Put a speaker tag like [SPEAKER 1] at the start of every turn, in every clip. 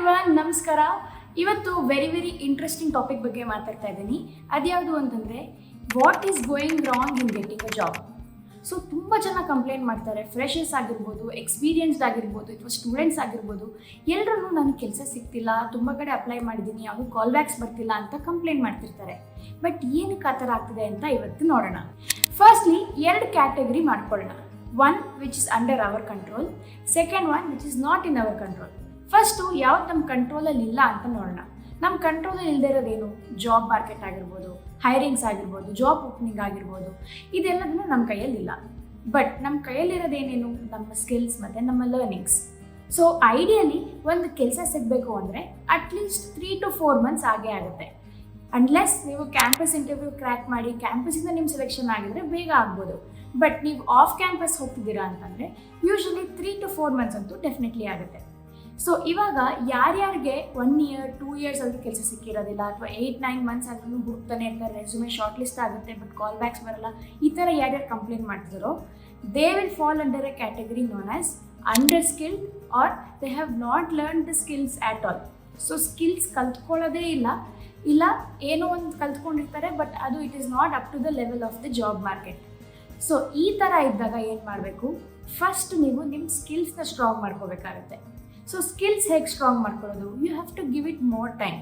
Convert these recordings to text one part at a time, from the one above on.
[SPEAKER 1] Everyone ನಮಸ್ಕಾರ. ಇವತ್ತು very very interesting topic ಬಗ್ಗೆ ಮಾತಾಡ್ತಾ ಇದ್ದೀನಿ. ಅದ್ಯಾವುದು ಅಂತಂದರೆ what is going wrong in getting a job so ತುಂಬ ಜನ ಕಂಪ್ಲೇಂಟ್ ಮಾಡ್ತಾರೆ. ಫ್ರೆಶರ್ಸ್ ಆಗಿರ್ಬೋದು ಎಕ್ಸ್ಪೀರಿಯನ್ಸ್ಡ್ ಆಗಿರ್ಬೋದು, ಅಥವಾ ಸ್ಟೂಡೆಂಟ್ಸ್ ಆಗಿರ್ಬೋದು ಎಲ್ಲರೂ ನನಗೆ ಕೆಲಸ ಸಿಗ್ತಿಲ್ಲ, ತುಂಬ ಕಡೆ ಅಪ್ಲೈ ಮಾಡಿದ್ದೀನಿ, ಯಾವುದೂ ಕಾಲ್ ಬ್ಯಾಕ್ಸ್ ಬರ್ತಿಲ್ಲ ಅಂತ ಕಂಪ್ಲೇಂಟ್ ಮಾಡ್ತಿರ್ತಾರೆ. ಬಟ್ ಏನಕ್ಕೆ ಆ ಥರ ಆಗ್ತಿದೆ ಅಂತ ಇವತ್ತು ನೋಡೋಣ. ಫಸ್ಟ್ಲಿ ಎರಡು ಕ್ಯಾಟಗರಿ ಮಾಡ್ಕೊಳ್ಳೋಣ. One which is under our control second one which is not in our control first ಯಾವ್ದು ನಮ್ಮ ಕಂಟ್ರೋಲಲ್ಲಿ ಇಲ್ಲ ಅಂತ ನೋಡೋಣ. ನಮ್ಮ ಕಂಟ್ರೋಲಲ್ಲಿ ಇಲ್ಲದೆ ಇರೋದೇನು? ಜಾಬ್ ಮಾರ್ಕೆಟ್ ಆಗಿರ್ಬೋದು ಹೈರಿಂಗ್ಸ್ ಆಗಿರ್ಬೋದು ಜಾಬ್ ಓಪನಿಂಗ್ ಆಗಿರ್ಬೋದು. ಇದೆಲ್ಲದನ್ನು ನಮ್ಮ ಕೈಯಲ್ಲಿಲ್ಲ ಬಟ್ ನಮ್ಮ ಕೈಯಲ್ಲಿರೋದೇನೇನು ನಮ್ಮ ಸ್ಕಿಲ್ಸ್ ಮತ್ತು ನಮ್ಮ ಲರ್ನಿಂಗ್ಸ್ ಸೊ ಐಡಿಯಲಿ ಒಂದು ಕೆಲಸ ಸಿಗಬೇಕು ಅಂದರೆ at least three to four months ಆಗೇ ಆಗುತ್ತೆ. ಅನ್ಲೆಸ್ ನೀವು ಕ್ಯಾಂಪಸ್ ಇಂಟರ್ವ್ಯೂ ಕ್ರ್ಯಾಕ್ ಮಾಡಿ ಕ್ಯಾಂಪಸ್ಸಿಂದ ನಿಮ್ಮ ಸೆಲೆಕ್ಷನ್ ಆಗಿದ್ರೆ ಬೇಗ ಆಗ್ಬೋದು. ಬಟ್ ನೀವು ಆಫ್ ಕ್ಯಾಂಪಸ್ ಹೋಗ್ತಿದ್ದೀರಾ ಅಂತಂದರೆ usually three to four months ಅಂತೂ ಡೆಫಿನೆಟ್ಲಿ ಆಗುತ್ತೆ. ಸೊ ಇವಾಗ ಯಾರ್ಯಾರಿಗೆ ಒನ್ ಇಯರ್ ಟೂ ಇಯರ್ಸ್ ಆದರೂ ಕೆಲಸ ಸಿಕ್ಕಿರೋದಿಲ್ಲ, ಅಥವಾ ಏಯ್ಟ್ ನೈನ್ ಮಂತ್ಸ್ ಆದ್ರೂ ಹುಡುಕ್ತಾನೆ ಇರ್ತಾರೆ ರೆಸ್ಯೂಮೆ ಶಾರ್ಟ್ ಲಿಸ್ಟ್ ಆಗುತ್ತೆ ಬಟ್ ಕಾಲ್ ಬ್ಯಾಕ್ಸ್ ಬರಲ್ಲ, ಈ ಥರ ಯಾರ್ಯಾರು complaint ಮಾಡ್ತಿದ್ದಾರೋ they will fall under a category known as under skilled are they have not learn the skills at all so skills ಕಲ್ತ್ಕೊಳ್ಳೋದೇ ಇಲ್ಲ. ಇಲ್ಲ, ಏನೋ ಒಂದು ಕಲ್ತ್ಕೊಂಡಿರ್ತಾರೆ ಬಟ್ ಅದು it is not up to the level of the job market so ಈ ಥರ ಇದ್ದಾಗ ಏನು ಮಾಡಬೇಕು? ಫಸ್ಟ್ ನೀವು ನಿಮ್ಮ ಸ್ಕಿಲ್ಸ್ನ ಸ್ಟ್ರಾಂಗ್ ಮಾಡ್ಕೋಬೇಕಾಗತ್ತೆ. ಸೊ ಸ್ಕಿಲ್ಸ್ ಹೇಗೆ ಸ್ಟ್ರಾಂಗ್ ಮಾಡ್ಕೊಳ್ಳೋದು? You have to give it more time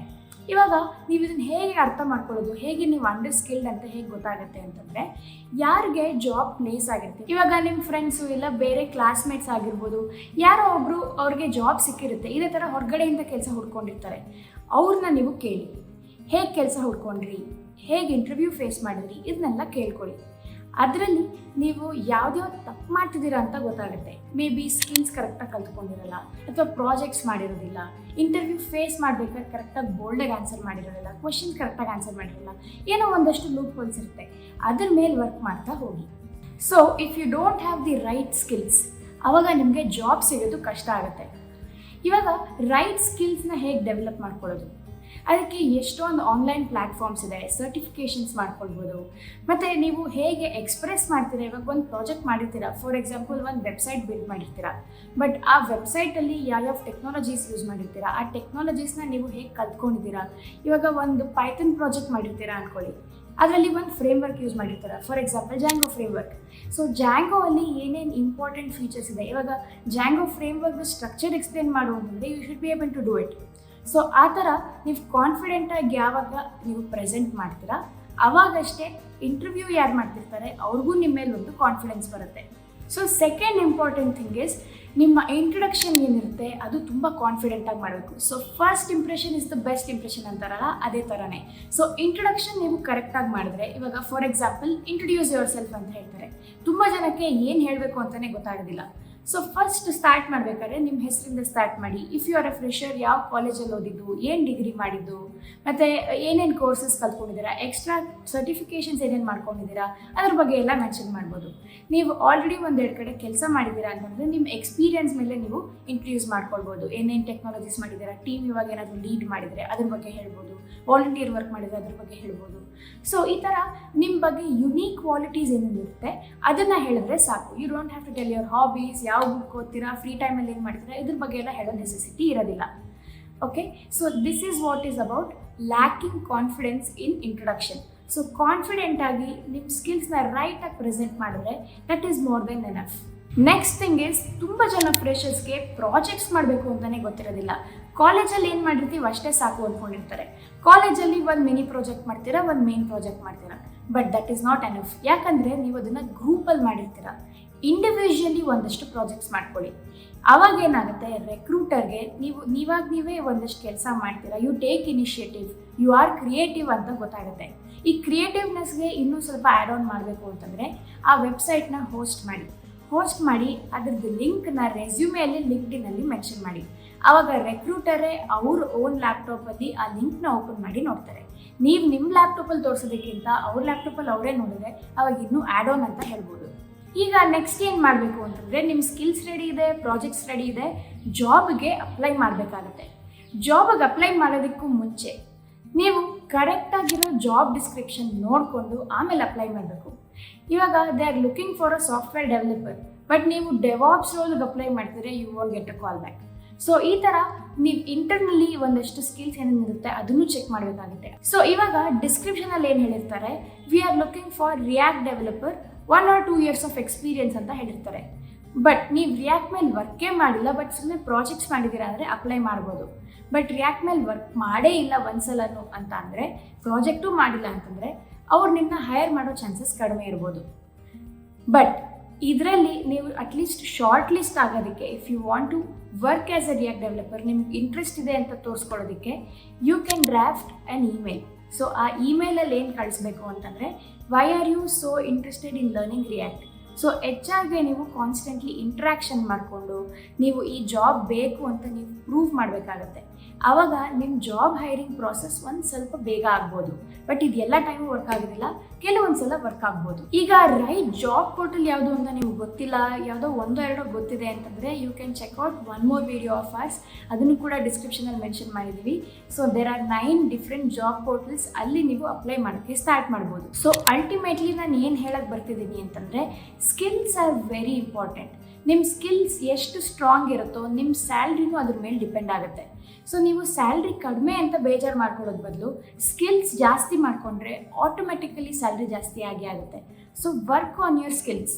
[SPEAKER 1] ಇವಾಗ ನೀವು ಇದನ್ನು ಹೇಗೆ ಅರ್ಥ ಮಾಡ್ಕೊಳ್ಳೋದು? ಹೇಗೆ ನೀವು ಅಂಡರ್ ಸ್ಕಿಲ್ಡ್ ಅಂತ ಹೇಗೆ ಗೊತ್ತಾಗುತ್ತೆ ಅಂತಂದರೆ, ಯಾರಿಗೆ ಜಾಬ್ ಪ್ಲೇಸ್ ಆಗಿರುತ್ತೆ? ಇವಾಗ ನಿಮ್ಮ ಫ್ರೆಂಡ್ಸು ಇಲ್ಲ ಬೇರೆ ಕ್ಲಾಸ್ಮೇಟ್ಸ್ ಆಗಿರ್ಬೋದು, ಯಾರೋ ಒಬ್ಬರು ಅವ್ರಿಗೆ ಜಾಬ್ ಸಿಕ್ಕಿರುತ್ತೆ, ಇದೇ ಥರ ಹೊರಗಡೆಯಿಂದ ಕೆಲಸ ಹುಡ್ಕೊಂಡಿರ್ತಾರೆ. ಅವ್ರನ್ನ ನೀವು ಕೇಳಿ. ಹೇಗೆ ಕೆಲಸ ಹುಡ್ಕೊಂಡ್ರಿ? ಹೇಗೆ ಇಂಟರ್ವ್ಯೂ ಫೇಸ್ ಮಾಡಿದ್ರಿ? ಇದನ್ನೆಲ್ಲ ಕೇಳ್ಕೊಳ್ಳಿ. ಅದರಲ್ಲಿ ನೀವು ಯಾವ್ದ್ಯಾವ್ದು ತಪ್ಪು ಮಾಡ್ತಿದ್ದೀರಾ ಅಂತ ಗೊತ್ತಾಗುತ್ತೆ. ಮೇ ಬಿ ಸ್ಕಿಲ್ಸ್ ಕರೆಕ್ಟಾಗಿ ಕಲ್ತ್ಕೊಂಡಿರಲ್ಲ, ಅಥವಾ ಪ್ರಾಜೆಕ್ಟ್ಸ್ ಮಾಡಿರೋದಿಲ್ಲ ಇಂಟರ್ವ್ಯೂ ಫೇಸ್ ಮಾಡ್ಬೇಕಾದ್ರೆ ಕರೆಕ್ಟಾಗಿ ಬೋಲ್ಡಾಗಿ ಆನ್ಸರ್ ಮಾಡಿರೋದಿಲ್ಲ ಕ್ವಶನ್ಸ್ ಕರೆಕ್ಟಾಗಿ ಆನ್ಸರ್ ಮಾಡಿರಲ್ಲ ಏನೋ ಒಂದಷ್ಟು ಲೂಪ್ ಹೋಲ್ಸ್ ಇರುತ್ತೆ. ಅದ್ರ ಮೇಲೆ ವರ್ಕ್ ಮಾಡ್ತಾ ಹೋಗಿ. So if you don't have the right skills ಅವಾಗ ನಿಮಗೆ ಜಾಬ್ ಸಿಗೋದು ಕಷ್ಟ ಆಗುತ್ತೆ. ಇವಾಗ ರೈಟ್ ಸ್ಕಿಲ್ಸ್ನ ಹೇಗೆ ಡೆವಲಪ್ ಮಾಡ್ಕೊಳ್ಳೋದು? ಅದಕ್ಕೆ ಎಷ್ಟೊಂದು ಆನ್ಲೈನ್ ಪ್ಲ್ಯಾಟ್ಫಾರ್ಮ್ಸ್ ಇದೆ ಸರ್ಟಿಫಿಕೇಷನ್ಸ್ ಮಾಡ್ಕೊಳ್ಬೋದು. ಮತ್ತು ನೀವು ಹೇಗೆ ಎಕ್ಸ್ಪ್ರೆಸ್ ಮಾಡ್ತೀರಾ, ಇವಾಗ ಒಂದು ಪ್ರಾಜೆಕ್ಟ್ ಮಾಡಿರ್ತೀರಾ ಫಾರ್ ಎಕ್ಸಾಂಪಲ್ ಒಂದು ವೆಬ್ಸೈಟ್ ಬಿಲ್ಡ್ ಮಾಡಿರ್ತೀರಾ ಬಟ್ ಆ ವೆಬ್ಸೈಟಲ್ಲಿ ಯಾವ್ಯಾವ ಟೆಕ್ನಾಲಜೀಸ್ ಯೂಸ್ ಮಾಡಿರ್ತೀರಾ, ಆ ಟೆಕ್ನಾಲಜೀಸ್ನ ನೀವು ಹೇಗೆ ಕಲ್ತ್ಕೊಂಡಿದ್ದೀರಾ, ಇವಾಗ ಒಂದು ಪೈಥನ್ ಪ್ರಾಜೆಕ್ಟ್ ಮಾಡಿರ್ತೀರಾ ಅಂದ್ಕೊಳ್ಳಿ ಅದರಲ್ಲಿ ಒಂದು ಫ್ರೇಮ್ ವರ್ಕ್ ಯೂಸ್ ಮಾಡಿರ್ತಾರೆ for example Django frame work so Django ಅಲ್ಲಿ ಏನೇನು ಇಂಪಾರ್ಟೆಂಟ್ ಫೀಚರ್ಸ್ ಇದೆ, ಇವಾಗ Django frame work structure explain ಮಾಡುವಂತಂದರೆ you should be able to do it so ಆ ಥರ ನೀವು ಕಾನ್ಫಿಡೆಂಟಾಗಿ ಯಾವಾಗ ನೀವು ಪ್ರೆಸೆಂಟ್ ಮಾಡ್ತೀರಾ, ಅವಾಗಷ್ಟೇ ಇಂಟರ್ವ್ಯೂ ಯಾರು ಮಾಡ್ತಿರ್ತಾರೆ, ಅವ್ರಿಗೂ ನಿಮ್ಮ ಮೇಲೆ ಒಂದು ಕಾನ್ಫಿಡೆನ್ಸ್ ಬರುತ್ತೆ. So second important thing is ನಿಮ್ಮ ಇಂಟ್ರಡಕ್ಷನ್ ಏನಿರುತ್ತೆ, ಅದು ತುಂಬ ಕಾನ್ಫಿಡೆಂಟಾಗಿ ಮಾಡಬೇಕು. So first impression is the best impression ಅಂತಾರಲ್ಲ, ಅದೇ ಥರನೇ. ಸೊ ಇಂಟ್ರಡಕ್ಷನ್ ನೀವು ಕರೆಕ್ಟಾಗಿ ಮಾಡಿದ್ರೆ, ಇವಾಗ for example introduce yourself ಅಂತ ಹೇಳ್ತಾರೆ. ತುಂಬ ಜನಕ್ಕೆ ಏನು ಹೇಳಬೇಕು ಅಂತಲೇ ಗೊತ್ತಾಗೋದಿಲ್ಲ. ಸೊ ಫಸ್ಟ್ ಸ್ಟಾರ್ಟ್ ಮಾಡಬೇಕಾದ್ರೆ ನಿಮ್ಮ ಹೆಸರಿಂದ ಸ್ಟಾರ್ಟ್ ಮಾಡಿ. If you are a fresher ಯಾವ ಕಾಲೇಜಲ್ಲಿ ಓದಿದ್ದು, ಏನು ಡಿಗ್ರಿ ಮಾಡಿದ್ದು, ಮತ್ತು ಏನೇನು ಕೋರ್ಸಸ್ ಕಲ್ತ್ಕೊಂಡಿದ್ದೀರಾ ಎಕ್ಸ್ಟ್ರಾ ಸರ್ಟಿಫಿಕೇಷನ್ಸ್ ಏನೇನು ಮಾಡ್ಕೊಂಡಿದ್ದೀರಾ, ಅದ್ರ ಬಗ್ಗೆ ಎಲ್ಲ ಮೆನ್ಷನ್ ಮಾಡ್ಬೋದು. ನೀವು ಆಲ್ರೆಡಿ ಒಂದೆರಡು ಕಡೆ ಕೆಲಸ ಮಾಡಿದ್ದೀರಾ ಅಂತಂದರೆ ನಿಮ್ಮ ಎಕ್ಸ್ಪೀರಿಯನ್ಸ್ ಮೇಲೆ ನೀವು ಇಂಟ್ರಡ್ಯೂಸ್ ಮಾಡ್ಕೊಳ್ಬೋದು. ಏನೇನು ಟೆಕ್ನಾಲಜೀಸ್ ಮಾಡಿದ್ದೀರಾ ಟೀಮ್ ಇವಾಗ ಏನಾದರೂ ಲೀಡ್ ಮಾಡಿದರೆ ಅದ್ರ ಬಗ್ಗೆ ಹೇಳ್ಬೋದು. ವಾಲಂಟಿಯರ್ ವರ್ಕ್ ಮಾಡಿದ್ರೆ ಅದ್ರ ಬಗ್ಗೆ ಹೇಳ್ಬೋದು. ಸೊ ಈ ಥರ ನಿಮ್ಮ ಬಗ್ಗೆ ಯುನೀಕ್ ಕ್ವಾಲಿಟೀಸ್ ಏನೇನಿರುತ್ತೆ ಅದನ್ನು ಹೇಳಿದ್ರೆ ಸಾಕು. You don't have to tell your hobbies ಯಾವ ಬುಕ್ ಓದ್ತೀರಾ ಫ್ರೀ ಟೈಮಲ್ಲಿ ಏನು ಮಾಡ್ತೀರಾ, ಇದ್ರ ಬಗ್ಗೆ ಎಲ್ಲ ಹೇಳೋ ನೆಸೆಸಿಟಿ ಇರೋದಿಲ್ಲ. Okay so this is what is about lacking confidence in introduction so confident ಆಗಿ ನಿಮ್ಮ ಸ್ಕಿಲ್ಸ್ನ ರೈಟಾಗಿ ಪ್ರೆಸೆಂಟ್ ಮಾಡಿದ್ರೆ that is more than enough next thing is ತುಂಬ ಜನ ಫ್ರೆಷರ್ಸ್ಗೆ ಪ್ರಾಜೆಕ್ಟ್ಸ್ ಮಾಡಬೇಕು ಅಂತಲೇ ಗೊತ್ತಿರೋದಿಲ್ಲ. ಕಾಲೇಜಲ್ಲಿ ಏನು ಮಾಡಿರ್ತೀವಿ, ಅಷ್ಟೇ ಸಾಕು ಅಂದ್ಕೊಂಡಿರ್ತಾರೆ ಕಾಲೇಜಲ್ಲಿ ಒಂದು ಮಿನಿ ಪ್ರಾಜೆಕ್ಟ್ ಮಾಡ್ತೀರಾ, ಒಂದು ಮೇನ್ ಪ್ರಾಜೆಕ್ಟ್ ಮಾಡ್ತೀರಾ? But that is not enough ಯಾಕಂದರೆ ನೀವು ಅದನ್ನು ಗ್ರೂಪಲ್ಲಿ ಮಾಡಿರ್ತೀರಾ. ಇಂಡಿವಿಜುವಲಿ ಒಂದಷ್ಟು ಪ್ರಾಜೆಕ್ಟ್ಸ್ ಮಾಡ್ಕೊಳ್ಳಿ. ಅವಾಗ ಏನಾಗುತ್ತೆ ರೆಕ್ರೂಟರ್ಗೆ ನೀವು, ನೀವಾಗ ನೀವೇ ಒಂದಷ್ಟು ಕೆಲಸ ಮಾಡ್ತೀರಾ. You take initiative you are creative ಅಂತ ಗೊತ್ತಾಗುತ್ತೆ. ಈ ಕ್ರಿಯೇಟಿವ್ನೆಸ್ಗೆ ಇನ್ನೂ ಸ್ವಲ್ಪ ಆ್ಯಡ್ ಆನ್ ಮಾಡಬೇಕು ಅಂತಂದರೆ, ಆ ವೆಬ್ಸೈಟ್ನ ಹೋಸ್ಟ್ ಮಾಡಿ. ಹೋಸ್ಟ್ ಮಾಡಿ, ಅದ್ರದ್ದು ಲಿಂಕ್ನ ರೆಸ್ಯೂಮೆಯಲ್ಲಿ ಲಿಂಕ್ಡಿನಲ್ಲಿ ಮೆನ್ಷನ್ ಮಾಡಿ. ಆವಾಗ ರೆಕ್ರೂಟರೇ ಅವ್ರ ಓನ್ ಲ್ಯಾಪ್ಟಾಪಲ್ಲಿ ಆ ಲಿಂಕ್ನ ಓಪನ್ ಮಾಡಿ ನೋಡ್ತಾರೆ. ನೀವು ನಿಮ್ಮ ಲ್ಯಾಪ್ಟಾಪಲ್ಲಿ ತೋರಿಸೋದಕ್ಕಿಂತ ಅವ್ರ ಲ್ಯಾಪ್ಟಾಪಲ್ಲಿ ಅವರೇ ನೋಡಿದ್ರೆ ಅವಾಗ ಇನ್ನೂ ಆ್ಯಡ್ ಆನ್ ಅಂತ ಹೇಳ್ಬೋದು. ಈಗ ನೆಕ್ಸ್ಟ್ ಏನು ಮಾಡಬೇಕು ಅಂತಂದರೆ ನಿಮ್ಮ ಸ್ಕಿಲ್ಸ್ ರೆಡಿ ಇದೆ ಪ್ರಾಜೆಕ್ಟ್ಸ್ ರೆಡಿ ಇದೆ ಜಾಬ್ಗೆ ಅಪ್ಲೈ ಮಾಡಬೇಕಾಗತ್ತೆ. ಜಾಬಿಗೆ ಅಪ್ಲೈ ಮಾಡೋದಕ್ಕೂ ಮುಂಚೆ ನೀವು ಕರೆಕ್ಟಾಗಿರೋ ಜಾಬ್ ಡಿಸ್ಕ್ರಿಪ್ಷನ್ ನೋಡಿಕೊಂಡು ಆಮೇಲೆ ಅಪ್ಲೈ ಮಾಡಬೇಕು. ಇವಾಗ they are looking for a software developer but ನೀವು ಡೆವಾಪ್ಸ್ ರೋಲ್ಗೆ ಅಪ್ಲೈ ಮಾಡ್ತಿದ್ರೆ you want get a call back so ಈ ತರ ನೀವು ಇಂಟರ್ನಲ್ಲಿ ಒಂದಷ್ಟು ಸ್ಕಿಲ್ಸ್ ಏನೇನಿರುತ್ತೆ ಅದನ್ನು ಚೆಕ್ ಮಾಡಬೇಕಾಗುತ್ತೆ. ಸೊ ಇವಾಗ ಡಿಸ್ಕ್ರಿಪ್ಷನ್ ಅಲ್ಲಿ ಏನು ಹೇಳಿರ್ತಾರೆ? We are looking for React developer one or two years of experience ಅಂತ ಹೇಳಿರ್ತಾರೆ. ಬಟ್ ನೀವು ರಿಯಾಕ್ಟ್ ಮೇಲೆ ವರ್ಕೇ ಮಾಡಿಲ್ಲ ಬಟ್ ಸುಮ್ಮನೆ ಪ್ರಾಜೆಕ್ಟ್ಸ್ ಮಾಡಿದ್ದೀರಾ ಅಂದರೆ ಅಪ್ಲೈ ಮಾಡ್ಬೋದು. ಬಟ್ ರಿಯಾಕ್ಟ್ ಮೇಲೆ ವರ್ಕ್ ಮಾಡೇ ಇಲ್ಲ ಒಂದ್ಸಲನು ಅಂತ ಅಂದರೆ ಪ್ರಾಜೆಕ್ಟು ಮಾಡಿಲ್ಲ ಅಂತಂದರೆ, ಅವ್ರು ನಿನ್ನ ಹೈಯರ್ ಮಾಡೋ ಚಾನ್ಸಸ್ ಕಡಿಮೆ ಇರ್ಬೋದು. ಬಟ್ ಇದರಲ್ಲಿ ನೀವು ಅಟ್ಲೀಸ್ಟ್ ಶಾರ್ಟ್ ಲಿಸ್ಟ್ ಆಗೋದಕ್ಕೆ if you want to work as a React developer ನಿಮ್ಗೆ ಇಂಟ್ರೆಸ್ಟ್ ಇದೆ ಅಂತ ತೋರಿಸ್ಕೊಳ್ಳೋದಕ್ಕೆ you can draft an email so ಆ ಇಮೇಲಲ್ಲಿ ಏನು ಕಳಿಸ್ಬೇಕು ಅಂತಂದರೆ why are you so interested in learning React so ಆರ್ಗೆ ನೀವು ಕಾನ್ಸ್ಟೆಂಟ್ಲಿ ಇಂಟ್ರ್ಯಾಕ್ಷನ್ ಮಾಡಿಕೊಂಡು, ನೀವು ಈ ಜಾಬ್ ಬೇಕು ಅಂತ ನೀವು ಪ್ರೂವ್ ಮಾಡಬೇಕಾಗತ್ತೆ. ಆವಾಗ ನಿಮ್ಮ ಜಾಬ್ ಹೈರಿಂಗ್ ಪ್ರಾಸೆಸ್ ಒಂದು ಸ್ವಲ್ಪ ಬೇಗ ಆಗ್ಬೋದು. ಬಟ್ ಇದೆಲ್ಲ ಟೈಮು ವರ್ಕ್ ಆಗೋದಿಲ್ಲ. ಕೆಲವೊಂದು ಸಲ ವರ್ಕ್ ಆಗ್ಬೋದು. ಈಗ ರೈಟ್ ಜಾಬ್ ಪೋರ್ಟಲ್ ಯಾವುದು ಅಂತ ನಿಮ್ಗೆ ಗೊತ್ತಿಲ್ಲ, ಯಾವುದೋ ಒಂದೋ ಎರಡೋ ಗೊತ್ತಿದೆ ಅಂತಂದರೆ you can check out one more video of ours ಅದನ್ನು ಕೂಡ ಡಿಸ್ಕ್ರಿಪ್ಷನಲ್ಲಿ ಮೆನ್ಷನ್ ಮಾಡಿದ್ದೀವಿ so there are nine different job portals ಅಲ್ಲಿ ನೀವು ಅಪ್ಲೈ ಮಾಡೋಕ್ಕೆ ಸ್ಟಾರ್ಟ್ ಮಾಡ್ಬೋದು. ಸೊ ಅಲ್ಟಿಮೇಟ್ಲಿ ನಾನು ಏನು ಹೇಳಕ್ಕೆ ಬರ್ತಿದ್ದೀನಿ ಅಂತಂದರೆ ಸ್ಕಿಲ್ಸ್ ಆರ್ ವೆರಿ ಇಂಪಾರ್ಟೆಂಟ್ ನಿಮ್ಮ ಸ್ಕಿಲ್ಸ್ ಎಷ್ಟು ಸ್ಟ್ರಾಂಗ್ ಇರುತ್ತೋ ನಿಮ್ಮ ಸ್ಯಾಲ್ರಿನೂ ಅದ್ರ ಮೇಲೆ ಡಿಪೆಂಡ್ ಆಗುತ್ತೆ. ಸೊ ನೀವು ಸ್ಯಾಲ್ರಿ ಕಡಿಮೆ ಅಂತ ಬೇಜಾರು ಮಾಡ್ಕೊಳ್ಳೋದು ಬದಲು ಸ್ಕಿಲ್ಸ್ ಜಾಸ್ತಿ ಮಾಡಿಕೊಂಡ್ರೆ ಆಟೋಮೆಟಿಕಲಿ ಸ್ಯಾಲ್ರಿ ಜಾಸ್ತಿ ಆಗಿ ಆಗುತ್ತೆ. So work on your skills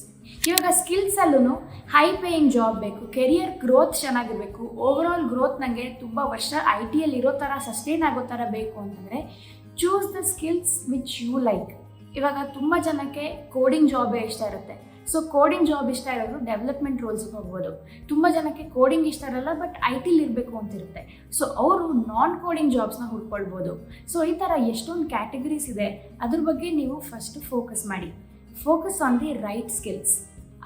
[SPEAKER 1] ಇವಾಗ ಸ್ಕಿಲ್ಸಲ್ಲೂ ಹೈ ಪೇಯಿಂಗ್ ಜಾಬ್ ಬೇಕು ಕೆರಿಯರ್ ಗ್ರೋತ್ ಚೆನ್ನಾಗಿರಬೇಕು ಓವರ್ ಆಲ್ ಗ್ರೋತ್ ನನಗೆ ತುಂಬ ವರ್ಷ ಐ ಟಿಯಲ್ಲಿ ಇರೋ ಥರ ಸಸ್ಟೈನ್ ಆಗೋ ಥರ ಬೇಕು ಅಂತಂದರೆ choose the skills which you like ಇವಾಗ ತುಂಬ ಜನಕ್ಕೆ ಕೋಡಿಂಗ್ ಜಾಬೇ ಇಷ್ಟ ಇರುತ್ತೆ. ಸೊ ಕೋಡಿಂಗ್ ಜಾಬ್ ಇಷ್ಟ ಇರೋದು ಡೆವಲಪ್ಮೆಂಟ್ ರೋಲ್ಸ್ಗೆ ಹೋಗ್ಬೋದು. ತುಂಬ ಜನಕ್ಕೆ ಕೋಡಿಂಗ್ ಇಷ್ಟ ಇರಲ್ಲ ಬಟ್ ಐ ಟಿಲಿ ಇರಬೇಕು ಅಂತಿರುತ್ತೆ. ಸೊ ಅವರು ನಾನ್ ಕೋಡಿಂಗ್ ಜಾಬ್ಸ್ನ ಹುಡ್ಕೊಳ್ಬೋದು. ಸೊ ಈ ಥರ ಎಷ್ಟೊಂದು ಕ್ಯಾಟಗರೀಸ್ ಇದೆ, ಅದ್ರ ಬಗ್ಗೆ ನೀವು ಫಸ್ಟ್ ಫೋಕಸ್ ಮಾಡಿ. Focus on the right skills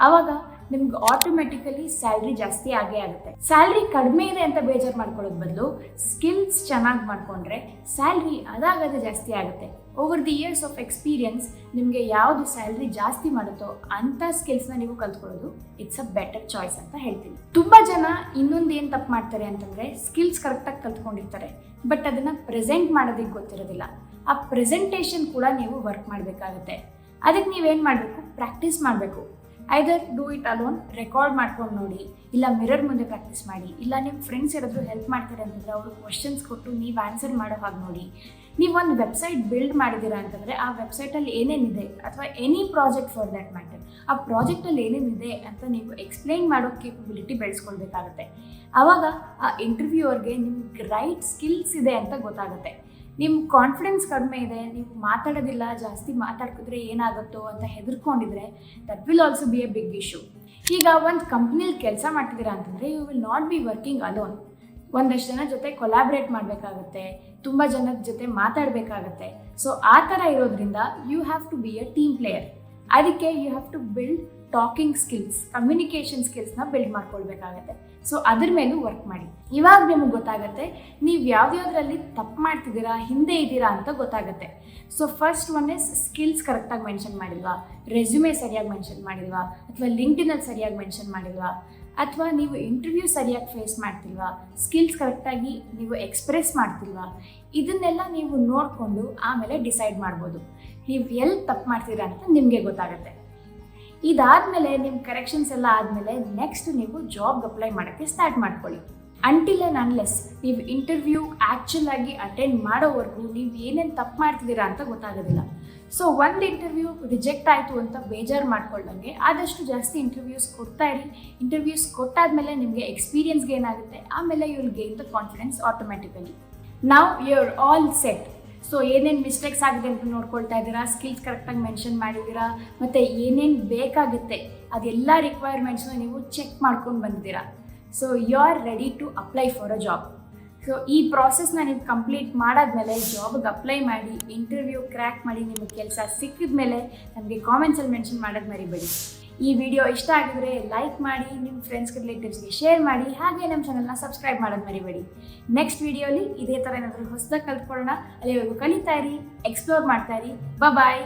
[SPEAKER 1] ಆವಾಗ ನಿಮ್ಗೆ ಆಟೋಮೆಟಿಕಲಿ ಸ್ಯಾಲ್ರಿ ಜಾಸ್ತಿ ಆಗೇ ಆಗುತ್ತೆ. ಸ್ಯಾಲ್ರಿ ಕಡಿಮೆ ಇದೆ ಅಂತ ಬೇಜಾರು ಮಾಡ್ಕೊಳ್ಳೋದ್ ಬದಲು ಸ್ಕಿಲ್ಸ್ ಚೆನ್ನಾಗಿ ಮಾಡಿಕೊಂಡ್ರೆ ಸ್ಯಾಲ್ರಿ ಅದಾಗದೇ ಜಾಸ್ತಿ ಆಗುತ್ತೆ. Over the years of experience ನಿಮಗೆ ಯಾವುದು ಸ್ಯಾಲ್ರಿ ಜಾಸ್ತಿ ಮಾಡುತ್ತೋ ಅಂಥ ಸ್ಕಿಲ್ಸ್ನ ನೀವು ಕಲ್ತ್ಕೊಳ್ಳೋದು ಇಟ್ಸ್ ಅ ಬೆಟರ್ ಚಾಯ್ಸ್ ಅಂತ ಹೇಳ್ತೀನಿ. ತುಂಬ ಜನ ಇನ್ನೊಂದು ಏನು ತಪ್ಪು ಮಾಡ್ತಾರೆ ಅಂತಂದರೆ ಸ್ಕಿಲ್ಸ್ ಕರೆಕ್ಟಾಗಿ ಕಲ್ತ್ಕೊಂಡಿರ್ತಾರೆ ಬಟ್ ಅದನ್ನು ಪ್ರೆಸೆಂಟ್ ಮಾಡೋದಕ್ಕೆ ಗೊತ್ತಿರೋದಿಲ್ಲ. ಆ ಪ್ರೆಸೆಂಟೇಷನ್ ಕೂಡ ನೀವು ವರ್ಕ್ ಮಾಡಬೇಕಾಗುತ್ತೆ. ಅದಕ್ಕೆ ನೀವೇನು ಮಾಡಬೇಕು? ಪ್ರಾಕ್ಟೀಸ್ ಮಾಡಬೇಕು. Either do it alone record ಮಾಡ್ಕೊಂಡು ನೋಡಿ, ಇಲ್ಲ ಮಿರರ್ ಮುಂದೆ ಪ್ರಾಕ್ಟೀಸ್ ಮಾಡಿ, ಇಲ್ಲ ನಿಮ್ಮ ಫ್ರೆಂಡ್ಸ್ ಯಾರಾದರೂ ಹೆಲ್ಪ್ ಮಾಡ್ತಾರೆ ಅಂತಂದರೆ ಅವರು ಕ್ವಶನ್ಸ್ ಕೊಟ್ಟು ನೀವು ಆನ್ಸರ್ ಮಾಡೋ ಹಾಗೆ ನೋಡಿ. ನೀವು ಒಂದು ವೆಬ್ಸೈಟ್ ಬಿಲ್ಡ್ ಮಾಡಿದ್ದೀರಾ ಅಂತಂದರೆ ಆ ವೆಬ್ಸೈಟಲ್ಲಿ ಏನೇನಿದೆ ಅಥವಾ any project for that matter ಆ ಪ್ರಾಜೆಕ್ಟಲ್ಲಿ ಏನೇನಿದೆ ಅಂತ ನೀವು ಎಕ್ಸ್ಪ್ಲೈನ್ ಮಾಡೋ ಕೇಪಬಿಲಿಟಿ ಬೆಳೆಸ್ಕೊಳ್ಬೇಕಾಗತ್ತೆ. ಆವಾಗ ಆ ಇಂಟರ್ವ್ಯೂವರ್ಗೆ ನಿಮ್ಗೆ ರೈಟ್ ಸ್ಕಿಲ್ಸ್ ಇದೆ ಅಂತ ಗೊತ್ತಾಗುತ್ತೆ. ನಿಮ್ಮ ಕಾನ್ಫಿಡೆನ್ಸ್ ಕಡಿಮೆ ಇದೆ, ನೀವು ಮಾತಾಡೋದಿಲ್ಲ, ಜಾಸ್ತಿ ಮಾತಾಡ್ಕಿದ್ರೆ ಏನಾಗುತ್ತೋ ಅಂತ ಹೆದರ್ಕೊಂಡಿದ್ರೆ that will also be a big issue ಈಗ ಒಂದು ಕಂಪ್ನಿಲಿ ಕೆಲಸ ಮಾಡ್ತಿದ್ದೀರಾ ಅಂತಂದರೆ you will not be working alone ಒಂದಷ್ಟು ಜನ ಜೊತೆ ಕೊಲಾಬ್ರೇಟ್ ಮಾಡಬೇಕಾಗತ್ತೆ, ತುಂಬ ಜನದ ಜೊತೆ ಮಾತಾಡಬೇಕಾಗತ್ತೆ. ಸೊ ಆ ಥರ ಇರೋದ್ರಿಂದ you have to be a team player ಅದಕ್ಕೆ you have to build talking skills communication ಸ್ಕಿಲ್ಸ್ನ build ಮಾಡ್ಕೊಳ್ಬೇಕಾಗತ್ತೆ. ಸೊ ಅದ್ರ ಮೇಲೂ ವರ್ಕ್ ಮಾಡಿ. ಇವಾಗ ನಿಮಗೆ ಗೊತ್ತಾಗುತ್ತೆ, ನೀವು ಯಾವ್ದ್ಯಾವ್ದ್ರಲ್ಲಿ ತಪ್ಪು ಮಾಡ್ತಿದ್ದೀರಾ, ಹಿಂದೆ ಇದ್ದೀರಾ ಅಂತ ಗೊತ್ತಾಗುತ್ತೆ. So first one is skills ಕರೆಕ್ಟಾಗಿ ಮೆನ್ಷನ್ ಮಾಡಿಲ್ವಾ? ರೆಸ್ಯೂಮೆ ಸರಿಯಾಗಿ ಮೆನ್ಷನ್ ಮಾಡಿಲ್ವಾ? ಅಥವಾ ಲಿಂಕ್ಡಿನಲ್ಲಿ ಸರಿಯಾಗಿ ಮೆನ್ಷನ್ ಮಾಡಿಲ್ವಾ? ಅಥವಾ ನೀವು ಇಂಟರ್ವ್ಯೂ ಸರಿಯಾಗಿ ಫೇಸ್ ಮಾಡ್ತಿಲ್ವಾ ಸ್ಕಿಲ್ಸ್ ಕರೆಕ್ಟಾಗಿ ನೀವು ಎಕ್ಸ್ಪ್ರೆಸ್ ಮಾಡ್ತಿಲ್ವಾ, ಇದನ್ನೆಲ್ಲ ನೀವು ನೋಡಿಕೊಂಡು ಆಮೇಲೆ ಡಿಸೈಡ್ ಮಾಡ್ಬೋದು. ನೀವು ಎಲ್ಲಿ ತಪ್ಪು ಮಾಡ್ತೀರಾ ಅಂತ ನಿಮಗೆ ಗೊತ್ತಾಗುತ್ತೆ. ಇದಾದಮೇಲೆ ನಿಮ್ಮ ಕರೆಕ್ಷನ್ಸ್ ಎಲ್ಲ ಆದಮೇಲೆ ನೆಕ್ಸ್ಟ್ ನೀವು ಜಾಬ್ಗೆ ಅಪ್ಲೈ ಮಾಡೋಕ್ಕೆ ಸ್ಟಾರ್ಟ್ ಮಾಡ್ಕೊಳ್ಳಿ. ಅಂಟಿಲ್ ಆ್ಯಂಡ್ ಅನ್ಲೆಸ್ ನೀವು ಇಂಟರ್ವ್ಯೂ ಆ್ಯಕ್ಚುಲ್ ಆಗಿ ಅಟೆಂಡ್ ಮಾಡೋವರೆಗೂ ನೀವು ಏನೇನು ತಪ್ಪು ಮಾಡ್ತಿದ್ದೀರಾ ಅಂತ ಗೊತ್ತಾಗೋದಿಲ್ಲ. ಸೊ ಒಂದು ಇಂಟರ್ವ್ಯೂ ರಿಜೆಕ್ಟ್ ಆಯಿತು ಅಂತ ಬೇಜಾರು ಮಾಡ್ಕೊಳ್ಳಂಗೆ ಆದಷ್ಟು ಜಾಸ್ತಿ ಇಂಟರ್ವ್ಯೂಸ್ ಕೊಡ್ತಾ ಇರಿ. ಇಂಟರ್ವ್ಯೂಸ್ ಕೊಟ್ಟಾದ್ಮೇಲೆ ನಿಮಗೆ ಎಕ್ಸ್ಪೀರಿಯನ್ಸ್ ಗೇನ್ ಆಗುತ್ತೆ. ಆಮೇಲೆ you will gain the confidence automatically ನಾವು you are all set so ಏನೇನು ಮಿಸ್ಟೇಕ್ಸ್ ಆಗಿದೆ ಅಂತ ನೋಡ್ಕೊಳ್ತಾ ಇದ್ದೀರಾ? ಸ್ಕಿಲ್ಸ್ ಕರೆಕ್ಟಾಗಿ ಮೆನ್ಷನ್ ಮಾಡಿದ್ದೀರಾ? ಮತ್ತು ಏನೇನು ಬೇಕಾಗುತ್ತೆ? ಅದೆಲ್ಲ ರಿಕ್ವೈರ್ಮೆಂಟ್ಸ್ನ ನೀವು ಚೆಕ್ ಮಾಡ್ಕೊಂಡು ಬಂದಿದ್ದೀರಾ. So you are ready to apply for a job so ಈ ಪ್ರಾಸೆಸ್ನ ನೀವು ಕಂಪ್ಲೀಟ್ ಮಾಡಾದ್ಮೇಲೆ ಜಾಬ್ಗೆ ಅಪ್ಲೈ ಮಾಡಿ ಇಂಟರ್ವ್ಯೂ ಕ್ರ್ಯಾಕ್ ಮಾಡಿ ನಿಮಗೆ ಕೆಲಸ ಸಿಕ್ಕಿದ ಮೇಲೆ ನಮಗೆ ಕಾಮೆಂಟ್ಸಲ್ಲಿ ಮೆನ್ಷನ್ ಮಾಡೋದು ಮರಿಬೇಡಿ. ಈ ವಿಡಿಯೋ ಇಷ್ಟ ಆಗಿದ್ರೆ ಲೈಕ್ ಮಾಡಿ ನಿಮ್ಮ ಫ್ರೆಂಡ್ಸ್ ರಿಲೇಟಿವ್ಸ್ಗೆ ಶೇರ್ ಮಾಡಿ, ಹಾಗೆ ನಮ್ಮ ಚಾನಲ್ನ ಸಬ್ಸ್ಕ್ರೈಬ್ ಮಾಡೋದು ಮರಿಬೇಡಿ. ನೆಕ್ಸ್ಟ್ ವಿಡಿಯೋಲಿ ಇದೇ ಥರ ಏನಾದರೂ ಹೊಸದಾಗಿ ಕಲ್ತ್ಕೊಳ್ಳೋಣ. ಅಲ್ಲಿವರೆಗೂ ಕಲಿತಾ ಇರಿ ಎಕ್ಸ್ಪ್ಲೋರ್ ಮಾಡ್ತಾ ಇರಿ. ಬಾಯ್